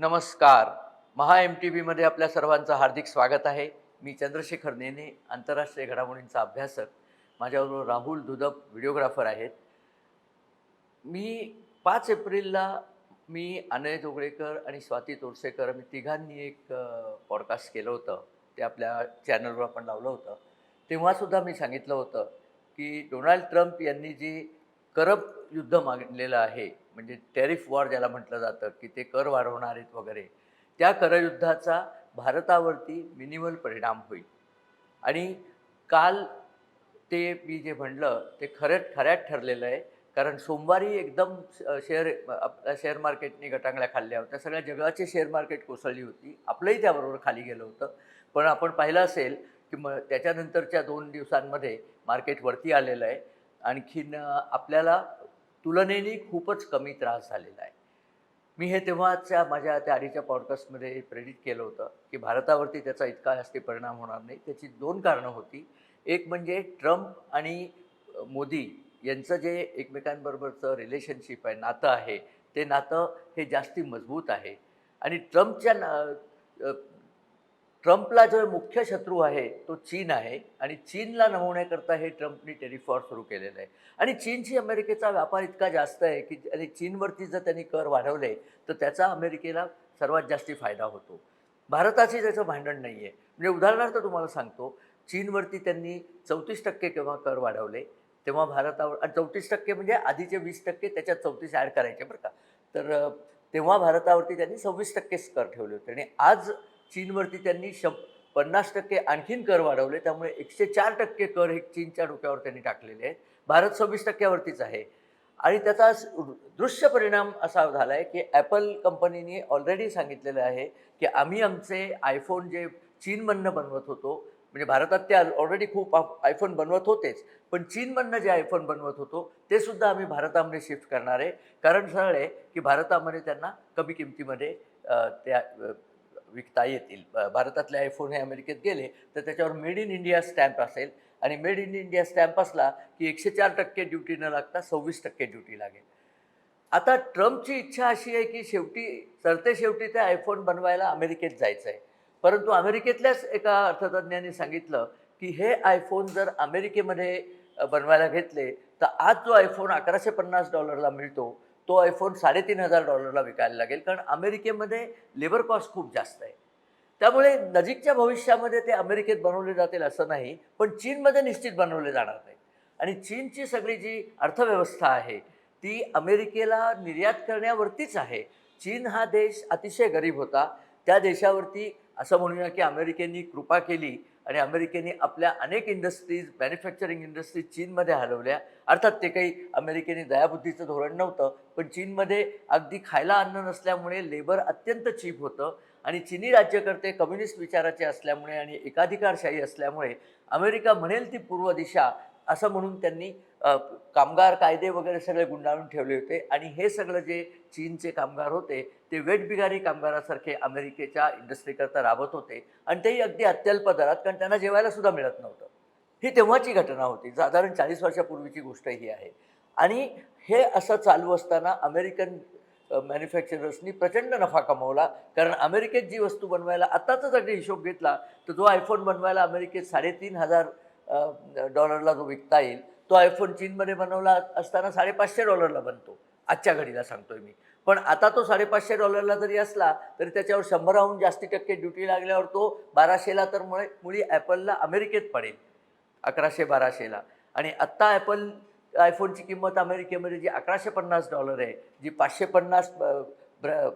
नमस्कार. महा M T व्हीमध्ये आपल्या सर्वांचं हार्दिक स्वागत आहे. मी चंद्रशेखर नेने आंतरराष्ट्रीय घडामोडींचा अभ्यासक. माझ्याबरोबर राहुल दुदप व्हिडिओग्राफर आहेत. मी पाच एप्रिलला मी अनय जोगळेकर आणि स्वाती तोरसेकर आम्ही तिघांनी एक पॉडकास्ट केलं होतं. ते आपल्या चॅनलवर आपण लावलं होतं. तेव्हासुद्धा मी सांगितलं होतं की डोनाल्ड ट्रम्प यांनी जे करप युद्ध मागलेलं आहे म्हणजे टेरिफ वॉर ज्याला म्हटलं जातं की ते कर वाढवणार आहेत वगैरे त्या करयुद्धाचा भारतावरती मिनिमल परिणाम होईल. आणि काल ते मी जे म्हणलं ते खरं खऱ्यात ठरलेलं आहे कारण सोमवारी एकदम श- शेअर आपल्या शेअर मार्केटने गटांगळ्या खाल्ल्या होत्या. सगळ्या जगाचे शेअर मार्केट कोसळली होती. आपलंही त्याबरोबर खाली गेलं होतं. पण आपण पाहिलं असेल की मग त्याच्यानंतरच्या दोन दिवसांमध्ये मार्केट वरती आलेलं आहे. आणखीन आपल्याला तुलनेने खूपच कमी त्रास झालेला आहे. मी हे तेव्हाच्या माझ्या त्या आधीच्या पॉडकास्टमध्ये प्रेरित केलं होतं की भारतावरती त्याचा इतका जास्ती परिणाम होणार नाही. त्याची दोन कारणं होती. एक म्हणजे ट्रम्प आणि मोदी यांचं जे एकमेकांबरोबरचं रिलेशनशिप आहे नातं आहे ते नातं हे जास्ती मजबूत आहे. आणि ट्रम्पच्या ना ट्रम्पला जो मुख्य शत्रू आहे तो चीन आहे. आणि चीनला नमवण्याकरता हे ट्रम्पनी टेलिफॉर सुरू केलेलं आहे. आणि चीनशी अमेरिकेचा व्यापार इतका जास्त आहे की आणि चीनवरती जर त्यांनी कर वाढवले तर त्याचा अमेरिकेला सर्वात जास्ती फायदा होतो. भारताशी त्याचं भांडण नाही आहे म्हणजे उदाहरणार्थ तुम्हाला सांगतो चीनवरती त्यांनी चौतीस टक्के केव्हा कर वाढवले तेव्हा भारतावर आणि चौतीस टक्के म्हणजे आधीचे वीस टक्के त्याच्यात चौतीस ॲड करायचे बरं का. तर तेव्हा भारतावरती त्यांनी सव्वीस टक्केच कर ठेवले होते. आणि आज चीनवरती त्यांनी शं पन्नास टक्के आणखीन कर वाढवले. त्यामुळे एकशे चार टक्के कर हे चीनच्या डोक्यावर त्यांनी टाकलेले आहेत. भारत सव्वीस टक्क्यावरतीच आहे. आणि त्याचा दृश्य परिणाम असा झाला आहे की ॲपल कंपनीने ऑलरेडी सांगितलेलं आहे की आम्ही आमचे आयफोन जे चीनमधनं बनवत होतो म्हणजे भारतात ते ऑलरेडी खूप आयफोन बनवत होतेच पण चीनमधनं जे आयफोन बनवत होतो ते सुद्धा आम्ही भारतामध्ये शिफ्ट करणार आहे. कारण सरळ आहे की भारतामध्ये त्यांना कमी किमतीमध्ये त्या विकता येतील. भारतातले आयफोन हे अमेरिकेत गेले तर त्याच्यावर मेड इन इंडिया स्टॅम्प असेल. आणि मेड इन इंडिया स्टॅम्प असला की एकशे चार टक्के ड्युटी न लागता सव्वीस टक्के ड्युटी लागेल. आता ट्रम्पची इच्छा अशी आहे की शेवटी सरते शेवटी ते आयफोन बनवायला अमेरिकेत जायचं आहे परंतु अमेरिकेतल्याच एका अर्थतज्ज्ञांनी सांगितलं की हे आयफोन जर अमेरिकेमध्ये बनवायला घेतले तर आज जो आयफोन अकराशे पन्नास डॉलरला मिळतो तो आयफोन साडेतीन हजार डॉलरला विकायला लागेल कारण अमेरिकेमध्ये लेबर कॉस्ट खूप जास्त आहे. त्यामुळे नजीकच्या भविष्यामध्ये ते अमेरिकेत बनवले जातील असं नाही पण चीनमध्ये निश्चित बनवले जाणार नाही. आणि चीनची सगळी जी अर्थव्यवस्था आहे ती अमेरिकेला निर्यात करण्यावरतीच आहे. चीन हा देश अतिशय गरीब होता. त्या देशावरती असं म्हणूया की अमेरिकेने कृपा केली आणि अमेरिकेने आपल्या अनेक इंडस्ट्रीज मॅन्युफॅक्चरिंग इंडस्ट्रीज चीनमध्ये हलवल्या. अर्थात ते काही अमेरिकेने दयाबुद्धीचं धोरण नव्हतं पण चीनमध्ये अगदी खायला अन्न नसल्यामुळे लेबर अत्यंत चीप होतं आणि चिनी राज्यकर्ते कम्युनिस्ट विचाराचे असल्यामुळे आणि एकाधिकारशाही असल्यामुळे अमेरिका म्हणेल ती पूर्व दिशा असं म्हणून त्यांनी कामगार कायदे वगैरे सगळे गुंडाळून ठेवले होते. आणि हे सगळं जे चीनचे कामगार होते ते वेटबिगारी कामगारासारखे अमेरिकेच्या इंडस्ट्रीकरता राबत होते. आणि तेही अगदी अत्यल्प दरात कारण त्यांना जेवायला सुद्धा मिळत नव्हतं. ही तेव्हाची घटना होती. साधारण चाळीस वर्षापूर्वीची गोष्ट ही आहे. आणि हे असं चालू असताना अमेरिकन मॅन्युफॅक्चरर्सनी प्रचंड नफा कमवला. कारण अमेरिकेत जी वस्तू बनवायला आत्ताचाच अगदी हिशोब घेतला तर जो आयफोन बनवायला अमेरिकेत साडेतीन हजार डॉलरला जो विकता येईल तो आयफोन चीनमध्ये बनवला असताना साडेपाचशे डॉलरला बनतो. आजच्या घडीला सांगतोय मी. पण आता तो साडेपाचशे डॉलरला जरी असला तरी त्याच्यावर शंभराहून जास्ती टक्के ड्युटी लागल्यावर तो बाराशेला तर मुळे मुळी ॲपलला अमेरिकेत पडेल. अकराशे बाराशेला. आणि आत्ता ॲपल आयफोनची किंमत अमेरिकेमध्ये जी अकराशे पन्नास डॉलर आहे जी पाचशे पन्नास ब- ब्र-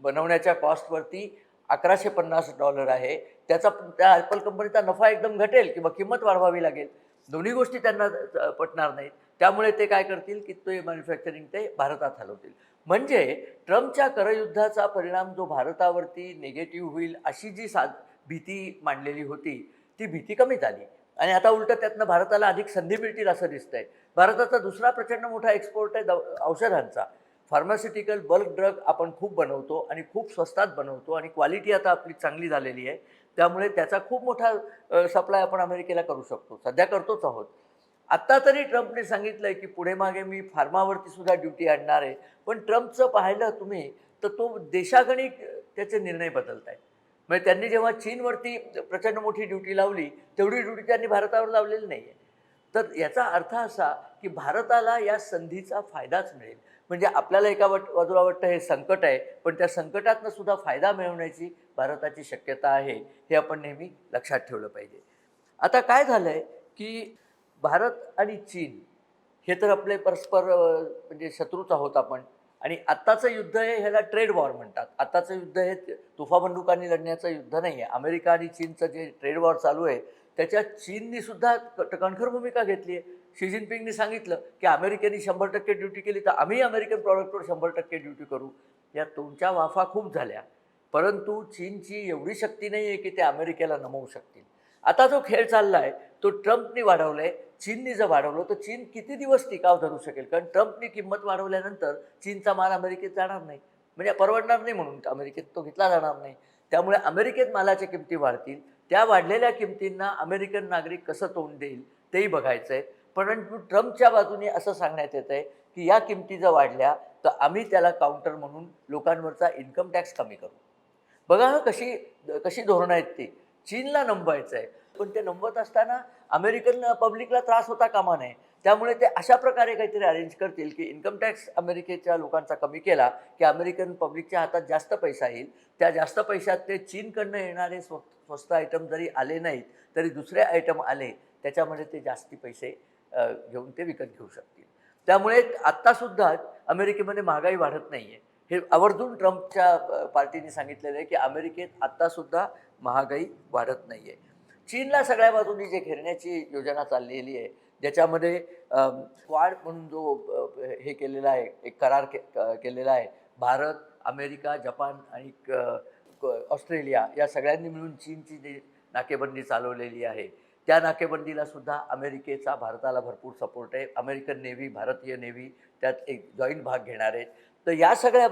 बनवण्याच्या कॉस्टवरती अकराशे पन्नास डॉलर आहे त्याचा त्या ॲपल कंपनीचा नफा एकदम घटेल किंवा किंमत वाढवावी लागेल. दोन्ही गोष्टी त्यांना पटणार नाहीत. त्यामुळे ते काय करतील की ते मॅन्युफॅक्चरिंग ते भारतात हलवतील. म्हणजे ट्रम्पच्या करयुद्धाचा परिणाम जो भारतावरती निगेटिव्ह होईल अशी जी सा भीती मांडलेली होती ती भीती कमी झाली. आणि आता उलटं त्यातनं भारताला अधिक संधी मिळतील असं दिसतंय. भारताचा दुसरा प्रचंड मोठा एक्सपोर्ट आहे द औषधांचा. फार्मास्युटिकल बल्क ड्रग आपण खूप बनवतो आणि खूप स्वस्तात बनवतो आणि क्वालिटी आता आपली चांगली झालेली आहे. त्यामुळे त्याचा खूप मोठा सप्लाय आपण अमेरिकेला करू शकतो. सध्या करतोच आहोत. आत्ता तरी ट्रम्पने आहे की पुढे मागे मी फार्मावरती सुद्धा ड्युटी आणणार आहे. पण ट्रम्पचं पाहिलं तुम्ही तर तो देशागणिक त्याचे निर्णय बदलत आहेत म्हणजे त्यांनी जेव्हा चीनवरती प्रचंड मोठी ड्युटी लावली तेवढी ड्युटी त्यांनी भारतावर लावलेली नाही आहे तर याचा अर्थ असा की भारताला या संधीचा फायदाच मिळेल. म्हणजे आपल्याला एका वट बाजूला वाटतं हे संकट आहे पण त्या संकटातनं सुद्धा फायदा मिळवण्याची भारताची शक्यता आहे हे आपण नेहमी लक्षात ठेवलं पाहिजे. आता काय झालं आहे की भारत आणि चीन हे तर आपले परस्पर म्हणजे शत्रूच आहोत आपण. आणि आत्ताचं युद्ध हे ह्याला ट्रेड वॉर म्हणतात. आत्ताचं युद्ध हे तुफा बंदुकांनी लढण्याचं युद्ध नाही आहे अमेरिका आणि चीनचं जे ट्रेड वॉर चालू आहे त्याच्यात चीननी सुद्धा कणखर भूमिका घेतली आहे शी जिनपिंगनी सांगितलं की अमेरिकेने शंभर टक्के ड्युटी केली तर आम्ही अमेरिकन प्रॉडक्टवर शंभर टक्के ड्युटी करू. या तुमच्या वाफा खूप झाल्या. परंतु चीनची एवढी शक्ती नाही आहे की ते अमेरिकेला नमवू शकतील. आता जो खेळ चालला आहे तो ट्रम्पनी वाढवला आहे चीननी जर वाढवलं तर चीन किती दिवस टिकाव धरू शकेल? कारण ट्रम्पनी किंमत वाढवल्यानंतर चीनचा माल अमेरिकेत जाणार नाही. म्हणजे परवडणार नाही म्हणून अमेरिकेत तो घेतला जाणार नाही. त्यामुळे अमेरिकेत मालाच्या किमती वाढतील. त्या वाढलेल्या किमतींना अमेरिकन नागरिक कसं तोंड देईल तेही बघायचं आहे परंतु ट्रम्पच्या बाजूने असं सांगण्यात येत आहे की या किमती जर वाढल्या तर आम्ही त्याला काउंटर म्हणून लोकांवरचा इन्कम टॅक्स कमी करू. बघा हा कशी कशी धोरणं आहेत ती. चीनला नमवायचं आहे पण ते नमवत असताना अमेरिकन पब्लिकला त्रास होता कामा नये. त्यामुळे ते अशा प्रकारे काहीतरी अरेंज करतील की इन्कम टॅक्स अमेरिकेच्या लोकांचा कमी केला की अमेरिकन पब्लिकच्या हातात जास्त पैसा येईल. त्या जास्त पैशात ते चीनकडनं येणारे स्व स्वस्त आयटम जरी आले नाहीत तरी दुसरे आयटम आले त्याच्यामध्ये ते जास्ती पैसे घेऊन ते विकत घेऊ शकतील. त्यामुळे आत्तासुद्धा अमेरिकेमध्ये महागाई वाढत नाही आहे हे आवर्जून ट्रम्पच्या पार्टीने सांगितलेलं आहे की अमेरिकेत आत्तासुद्धा महागाई वाढत नाही आहे चीनला सगळ्या बाजूनी जे घेरण्याची योजना चाललेली आहे ज्याच्यामध्ये क्वाड म्हणून जो हे केलेला आहे एक करार के केलेला आहे भारत अमेरिका जपान आणि क- क- ऑस्ट्रेलिया या सगळ्यांनी मिळून चीनची जी नाकेबंदी चालवलेली आहे त्या नाकेबंदीला सुद्धा अमेरिकेचा भारताला भरपूर सपोर्ट आहे. अमेरिकन नेव्ही भारतीय नेव्ही त्यात एक जॉईंट भाग घेणार आहेत. तर या सगळ्या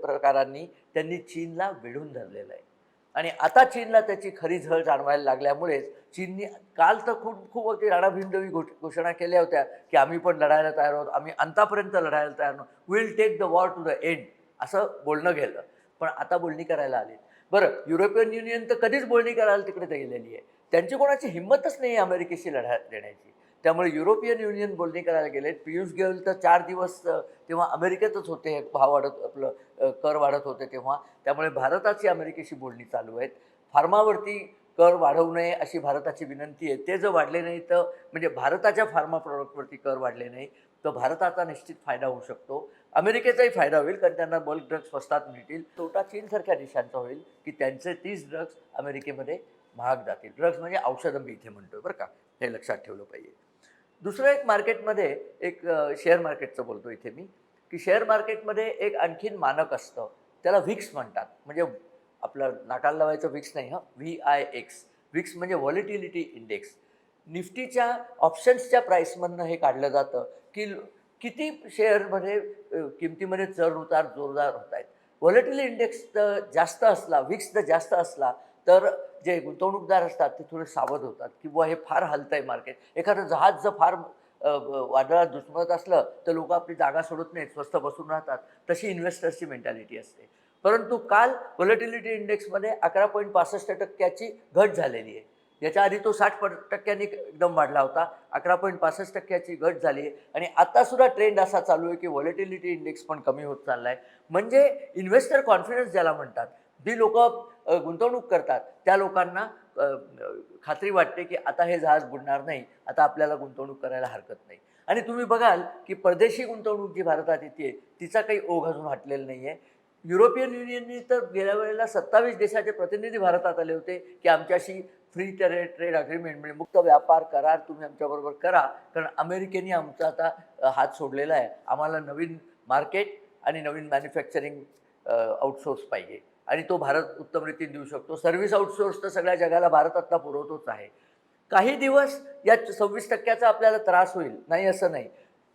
प्रकारांनी त्यांनी चीनला वेढून धरलेलं आहे. आणि आता चीनला त्याची खरी झळ जाणवायला लागल्यामुळेच चीननी काल तर खूप खूप राणाभिंडवी घोष घोषणा केल्या होत्या की आम्ही पण लढायला तयार आहोत. आम्ही अंतापर्यंत लढायला तयार आहोत. Will take the war to the end असं बोलणं गेलं. पण आता बोलणी करायला आली. बरं युरोपियन युनियन तर कधीच बोलणी करायला तिकडे तर गेलेली आहे. त्यांची कोणाची हिंमतच नाही आहे अमेरिकेशी लढा देण्याची. त्यामुळे युरोपियन युनियन बोलणी करायला गेले पियुष गोयल तर चार दिवस तेव्हा अमेरिकेतच होते हे भाव वाढत आपलं कर वाढत होते तेव्हा. त्यामुळे भारताची अमेरिकेशी बोलणी चालू आहेत. फार्मावरती कर वाढवू नये अशी भारताची विनंती आहे. ते जर वाढले नाही तर म्हणजे भारताच्या फार्मा प्रॉडक्टवरती कर वाढले नाही तर भारताचा निश्चित फायदा होऊ शकतो. अमेरिकेचाही फायदा होईल कारण त्यांना बल्क ड्रग्ज स्वस्तात मिळतील. तोटा चीनसारख्या देशांचा होईल की त्यांचे तीच ड्रग्ज अमेरिकेमध्ये महाग जातील. ड्रग्ज म्हणजे औषधं मी इथे म्हणतोय बरं का? हे लक्षात ठेवलं पाहिजे. दुसरं एक मार्केटमध्ये एक शेअर मार्केटचं बोलतो इथे मी की शेअर मार्केटमध्ये एक आणखीन मानक असतं. त्याला व्हिक्स म्हणतात. म्हणजे आपलं नाकाला लावायचं व्हिक्स नाही हां? व्ही आय एक्स व्हिक्स म्हणजे व्हॉलिटिलिटी इंडेक्स निफ्टीच्या ऑप्शन्सच्या प्राईसमधनं हे काढलं जातं की किती शेअरमध्ये किमतीमध्ये चढ उतार जोरदार होत आहेत. व्हॉलिटिली इंडेक्स तर जास्त असला विक्स जर जास्त असला तर जे गुंतवणूकदार असतात ते थोडे सावध होतात. किंवा हे फार हलतं आहे मार्केट एखादं जहाज जर फार वादळात दुसमत असलं तर लोक आपली जागा सोडत नाहीत स्वस्त बसून राहतात. तशी इन्व्हेस्टर्सची मेंटॅलिटी असते. परंतु काल व्हॉलेटिलिटी इंडेक्समध्ये अकरा पॉईंट पासष्ट टक्क्याची घट झालेली आहे. याच्या आधी तो साठ प- टक्क्यांनी एकदम वाढला होता. अकरा पॉईंट पासष्ट टक्क्याची घट झाली आहे आणि आत्तासुद्धा ट्रेंड असा चालू आहे की व्हॉलिटिलिटी इंडेक्स पण कमी होत चालला आहे म्हणजे इन्व्हेस्टर कॉन्फिडन्स ज्याला म्हणतात जी लोक गुंतवणूक करतात त्या लोकांना खात्री वाटते की आता हे जहाज बुडणार नाही आता आपल्याला गुंतवणूक करायला हरकत नाही. आणि तुम्ही बघाल की परदेशी गुंतवणूक जी भारतात येते तिचा काही ओघ अजून हटलेला नाही आहे युरोपियन युनियनने तर गेल्या वेळेला सत्तावीस देशाचे प्रतिनिधी भारतात आले होते की आमच्याशी फ्री ट्रेड ट्रेड अग्रीमेंट म्हणजे मुक्त व्यापार करार तुम्ही आमच्याबरोबर करा. कारण अमेरिकेने आमचा आता हात सोडलेला आहे. आम्हाला नवीन मार्केट आणि नवीन मॅन्युफॅक्चरिंग आउटसोर्स पाहिजे. आणि तो भारत उत्तम रीतीने देऊ शकतो. सर्व्हिस आउटसोर्स तर सगळ्या जगाला भारत आत्ता पुरवतोच आहे. काही दिवस या सव्वीस टक्क्याचा आपल्याला त्रास होईल. नाही असं नाही.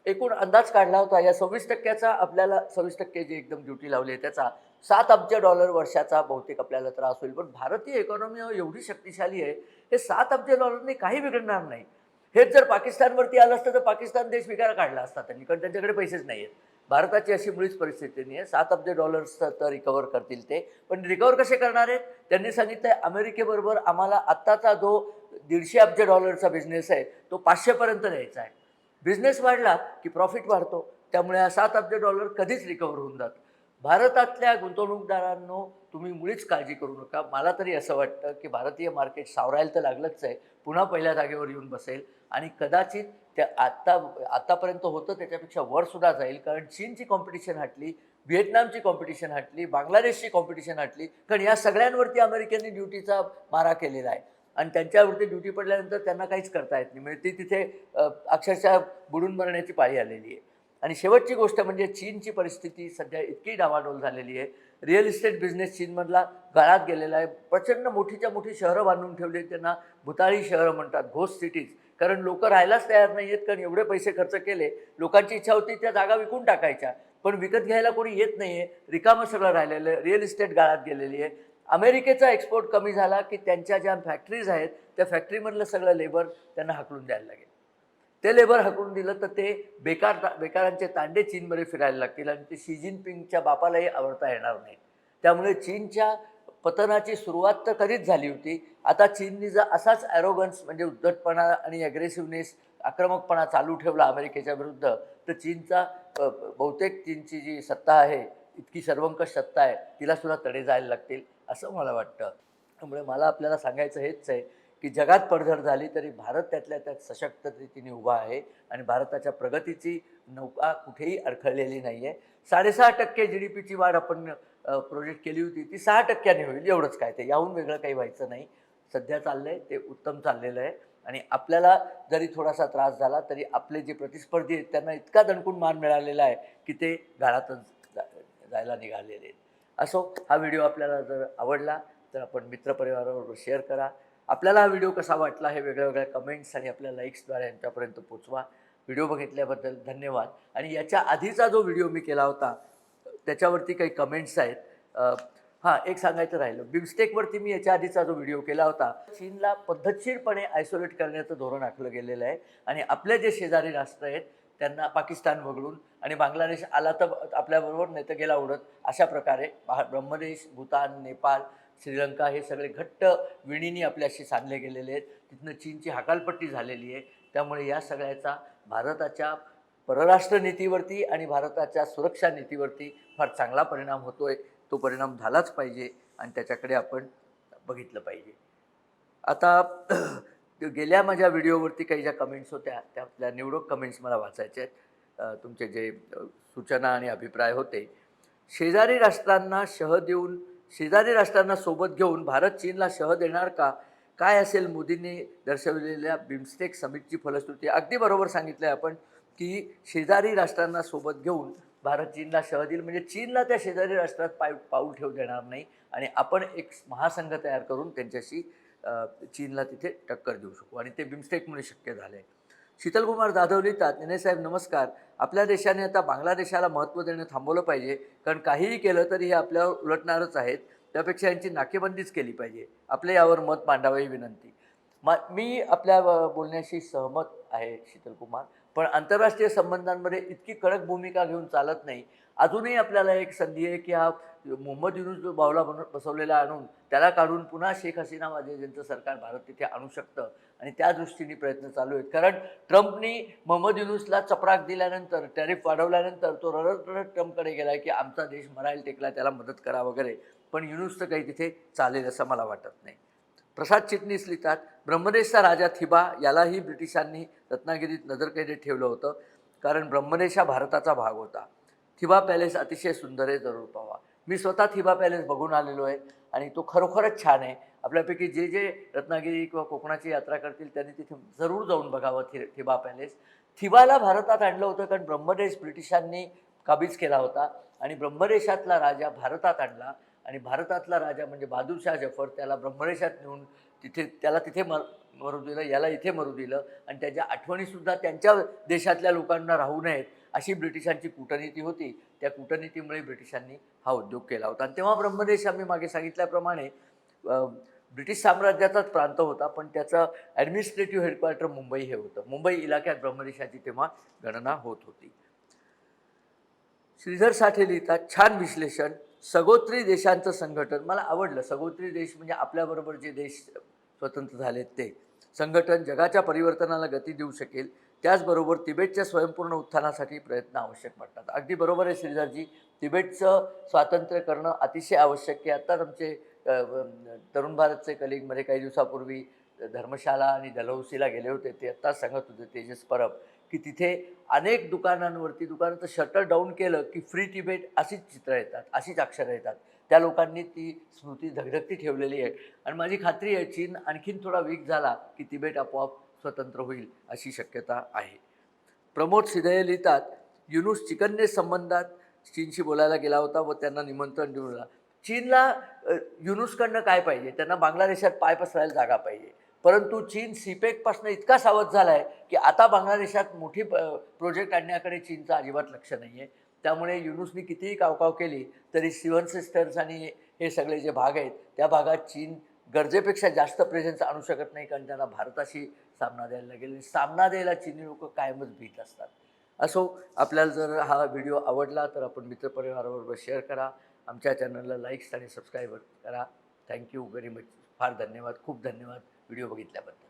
एकूण अंदाज काढला होता. या सव्वीस टक्क्याचा आपल्याला सव्वीस टक्के जी एकदम ड्युटी लावली आहे त्याचा सात अब्ज डॉलर वर्षाचा बहुतेक आपल्याला त्रास होईल. पण भारतीय इकॉनॉमी एवढी शक्तिशाली आहे हे सात अब्ज डॉलरने काही बिघडणार नाही. हेच जर पाकिस्तानवरती आलं असतं तर पाकिस्तान देश विकार काढला असता त्यांनी कारण त्यांच्याकडे पैसेच नाही आहेत भारताची अशी मुळीच परिस्थिती नाही आहे सात अब्ज डॉलर्स तर रिकवर करतील ते. पण रिकवर कसे करणार आहेत? त्यांनी सांगितलं आहे अमेरिकेबरोबर आम्हाला आत्ताचा जो दीडशे अब्ज डॉलरचा बिझनेस आहे तो पाचशेपर्यंत द्यायचा आहे. बिझनेस वाढला की प्रॉफिट वाढतो. त्यामुळे हा सात अब्ज डॉलर कधीच रिकवर होऊन जात. भारतातल्या गुंतवणूकदारांनो तुम्ही मुळीच काळजी करू नका. मला तरी असं वाटतं की भारतीय मार्केट सावरायला तर लागलंच आहे. पुन्हा पहिल्या जागेवर येऊन बसेल. आणि कदाचित त्या आत्ता आत्तापर्यंत होतं त्याच्यापेक्षा वरसुद्धा जाईल. कारण चीनची कॉम्पिटिशन हटली व्हिएतनामची कॉम्पिटिशन हटली बांगलादेशची कॉम्पिटिशन हटली. कारण या सगळ्यांवरती अमेरिकेने ड्युटीचा मारा केलेला आहे. आणि त्यांच्यावरती ड्युटी पडल्यानंतर त्यांना काहीच करता येत नाही. म्हणजे ती तिथे अक्षरशः बुडून मरण्याची पाळी आलेली आहे. आणि शेवटची गोष्ट म्हणजे चीनची परिस्थिती सध्या इतकी डावाडोल झालेली आहे. रिअल इस्टेट बिझनेस चीनमधला गळात गेलेला आहे. प्रचंड मोठीच्या मोठी शहरं बांधून ठेवली आहेत त्यांना. भुताळी शहरं म्हणतात घोस्ट सिटीज. कारण लोक राहायलाच तयार नाही आहेत कारण एवढे पैसे खर्च केले लोकांची इच्छा होती त्या जागा विकून टाकायच्या. पण विकत घ्यायला कोणी येत नाही आहे रिकामं सगळं राहिलेलं आहे. रिअल इस्टेट गाळात गेलेली आहे. अमेरिकेचा एक्सपोर्ट कमी झाला की त्यांच्या ज्या फॅक्टरीज आहेत त्या फॅक्टरीमधलं सगळं लेबर त्यांना हकलून द्यायला लागेल. ते लेबर हकलून दिलं तर ते बेकार बेकारांचे तांडे चीनमध्ये फिरायला लागतील आणि ते शी जिनपिंगच्या बापालाही आवडता येणार नाही. त्यामुळे चीनच्या पतनाची सुरुवात तर कधीच झाली होती. आता चीननी जर असाच ॲरोगन्स म्हणजे उद्धटपणा आणि ॲग्रेसिव्हनेस आक्रमकपणा चालू ठेवला अमेरिकेच्या विरुद्ध तर चीनचा बहुतेक चीनची जी सत्ता आहे इतकी सर्वंकष सत्ता आहे तिला सुद्धा तडे जायला लागतील असं मला वाटतं. त्यामुळे मला आपल्याला सांगायचं हेच आहे की जगात पडझड झाली तरी भारत त्यातल्या त्यात सशक्त रीतीने उभा आहे आणि भारताच्या प्रगतीची नौका कुठेही अडखळलेली नाही आहे साडेसहा टक्के जी डी पीची वाढ आपण प्रोजेक्ट केली होती ती सहा टक्क्याने होईल एवढंच काय ते याहून वेगळं काही व्हायचं नाही. सध्या चाललं आहे ते उत्तम चाललेलं आहे. आणि आपल्याला जरी थोडासा त्रास झाला तरी आपले जे प्रतिस्पर्धी आहेत त्यांना इतका दणकून मान मिळालेला आहे की ते गाळातच जायला निघालेले आहेत. असो हा व्हिडिओ आपल्याला जर आवडला तर आपण मित्रपरिवाराबरोबर शेअर करा. आपल्याला हा व्हिडिओ कसा वाटला हे वेगळ्या वेगळ्या कमेंट्स आणि आपल्या लाईक्सद्वारे यांच्यापर्यंत पोचवा व्हिडिओ बघितल्याबद्दल धन्यवाद. आणि याच्या आधीचा जो व्हिडिओ मी केला होता त्याच्यावरती काही कमेंट्स आहेत. हां एक सांगायचं राहिलं. बिमस्टेकवरती मी याच्या आधीचा जो व्हिडिओ केला होता चीनला पद्धतशीरपणे आयसोलेट करण्याचं धोरण आखलं गेलेलं आहे. आणि आपले जे शेजारी राष्ट्र आहेत त्यांना पाकिस्तान वगळून आणि बांगलादेश आला तर आपल्याबरोबर नाही तर गेला उडत अशा प्रकारे ब्रह्मदेश भूतान नेपाळ श्रीलंका हे सगळे घट्ट विणीने आपल्याशी सांधले गेलेले आहेत. तिथनं चीनची हकालपट्टी झालेली आहे. त्यामुळे या सगळ्याचा भारताच्या परराष्ट्र नीतीवरती आणि भारताच्या सुरक्षा नीतीवरती फार चांगला परिणाम होतो आहे तो परिणाम झालाच पाहिजे आणि त्याच्याकडे आपण बघितलं पाहिजे. आता गेल्या माझ्या व्हिडिओवरती काही ज्या कमेंट्स होत्या त्यातल्या निवडक कमेंट्स मला वाचायच्या आहेत. तुमचे जे सूचना आणि अभिप्राय होते. शेजारी राष्ट्रांना शह देऊन शेजारी राष्ट्रांना सोबत घेऊन भारत चीनला शह देणार का? काय असेल मोदींनी दर्शवलेल्या बिमस्टेक समिटची फलश्रुती? अगदी बरोबर सांगितलं आहे आपण की शेजारी राष्ट्रांना सोबत घेऊन भारत चीनला शह देईल. म्हणजे चीनला त्या शेजारी राष्ट्रात पाय पाऊल ठेवू देणार नाही. आणि आपण एक महासंघ तयार करून त्यांच्याशी चीनला तिथे टक्कर देऊ शकू. आणि ते बिमस्टेकमुळे शक्य झालं. आहे शीतलकुमार जाधव लिहितात नेने साहेब नमस्कार. आपल्या देशाने आता बांगलादेशाला महत्त्व देणं थांबवलं पाहिजे. कारण काहीही केलं तरी हे आपल्यावर उलटणारच आहेत. त्यापेक्षा यांची नाकेबंदीच केली पाहिजे. आपले यावर मत मांडावं ही विनंती. मा मी आपल्या बोलण्याशी सहमत आहे शीतलकुमार. पण आंतरराष्ट्रीय संबंधांमध्ये इतकी कडक भूमिका घेऊन चालत नाही. अजूनही आपल्याला एक संधी आहे की हा मोहम्मद युनूस जो बावला बन बसवलेला आणून त्याला काढून पुन्हा शेख हसीना वाजे ज्यांचं सरकार भारत तिथे आणू शकतं आणि त्या दृष्टीने प्रयत्न चालू आहेत. कारण ट्रम्पनी मोहम्मद युनूसला चपराक दिल्यानंतर टॅरिफ वाढवल्यानंतर तो रडत रडत ट्रम्पकडे गेला की आमचा देश मरायला टेकला त्याला मदत करा वगैरे. पण युनूसचं काही तिथे चालेल असं मला वाटत नाही. प्रसाद चिटणीस लिहितात ब्रह्मदेशचा राजा थिबा यालाही ब्रिटिशांनी रत्नागिरीत नजरकैदेत ठेवलं होतं. कारण ब्रह्मदेश हा भारताचा भाग होता. थिबा पॅलेस अतिशय सुंदर आहे जरूर पहावा मी स्वतः थिबा पॅलेस बघून आलेलो आहे आणि तो खरोखरच छान आहे. आपल्यापैकी जे जे रत्नागिरी किंवा कोकणाची यात्रा करतील त्यांनी तिथे जरूर जाऊन बघावं थि थिबा पॅलेस. थिबाला भारतात आणलं होतं कारण ब्रह्मदेश ब्रिटिशांनी काबीज केला होता आणि ब्रह्मदेशातला राजा भारतात आणला आणि भारतातला राजा म्हणजे बहादूरशाह जफर त्याला ब्रह्मदेशात नेऊन तिथे त्याला तिथे मर मरू दिलं याला इथे मरू दिलं आणि त्याच्या आठवणीसुद्धा त्यांच्या देशातल्या लोकांना राहू नयेत. अशी ब्रिटिशांची कूटनीती होती. त्या कूटनीतीमुळे ब्रिटिशांनी हा उद्योग केला होता. आणि तेव्हा ब्रह्मदेश आम्ही मागे सांगितल्याप्रमाणे ब्रिटिश साम्राज्याचाच प्रांत होता पण त्याचं ॲडमिनिस्ट्रेटिव्ह हेडक्वार्टर मुंबई हे होतं. मुंबई इलाक्यात ब्रह्मदेशाची तेव्हा गणना होत होती. श्रीधर साठे लिहितात छान विश्लेषण. सगोत्री देशांचं संघटन. मला आवडलं. सगोत्री देश म्हणजे आपल्याबरोबर जे देश स्वतंत्र झालेत ते. संघटन जगाच्या परिवर्तनाला गती देऊ शकेल. त्याचबरोबर तिबेटच्या स्वयंपूर्ण उत्थानासाठी प्रयत्न आवश्यक वाटतात अगदी बरोबर आहे श्रीधरजी. तिबेटचं स्वातंत्र्य करणं अतिशय आवश्यक आहे. आत्ताच आमचे तरुण भारतचे कलिगमध्ये काही दिवसापूर्वी धर्मशाला आणि दलहौसीला गेले होते. ते आत्ताच सांगत होते तेजस परब की तिथे अनेक दुकानांवरती दुकानाचं शटर डाऊन केलं की फ्री तिबेट अशीच चित्रं येतात अशीच अक्षरं येतात. त्या लोकांनी ती स्मृती धगधगती ठेवलेली आहे. आणि माझी खात्री आहे चीन आणखीन थोडा वीक झाला की तिबेट आपोआप स्वतंत्र होईल अशी शक्यता आहे. प्रमोद सिधये लिहितात युनुस चिकनने संबंधात चीनशी बोलायला गेला होता व त्यांना निमंत्रण देऊन दिला चीनला युनुसकडनं काय पाहिजे? त्यांना बांगलादेशात पाय पसरायला जागा पाहिजे. परंतु चीन सीपेकपासून इतका सावध झाला आहे की आता बांगलादेशात मोठी प्रोजेक्ट आणण्याकडे चीनचं अजिबात लक्ष नाही आहे त्यामुळे युनुसनी कितीही कावकाव केली तरी सिवन सिस्टर्स आणि हे सगळे जे भाग आहेत त्या भागात चीन गरजेपेक्षा जास्त प्रेझेन्स आणू शकत नाही कारण त्यांना भारताशी सामना द्यायला लागेल. सामना द्यायला चिनी लोक कायमच भीत असतात. असो आपल्याला जर हा व्हिडिओ आवडला तर आपण मित्रपरिवाराबरोबर शेअर करा. आमच्या चॅनलला लाईक्स आणि सबस्क्राईब करा. Thank you very much. फार धन्यवाद. खूप धन्यवाद. व्हिडिओ बघितल्याबद्दल.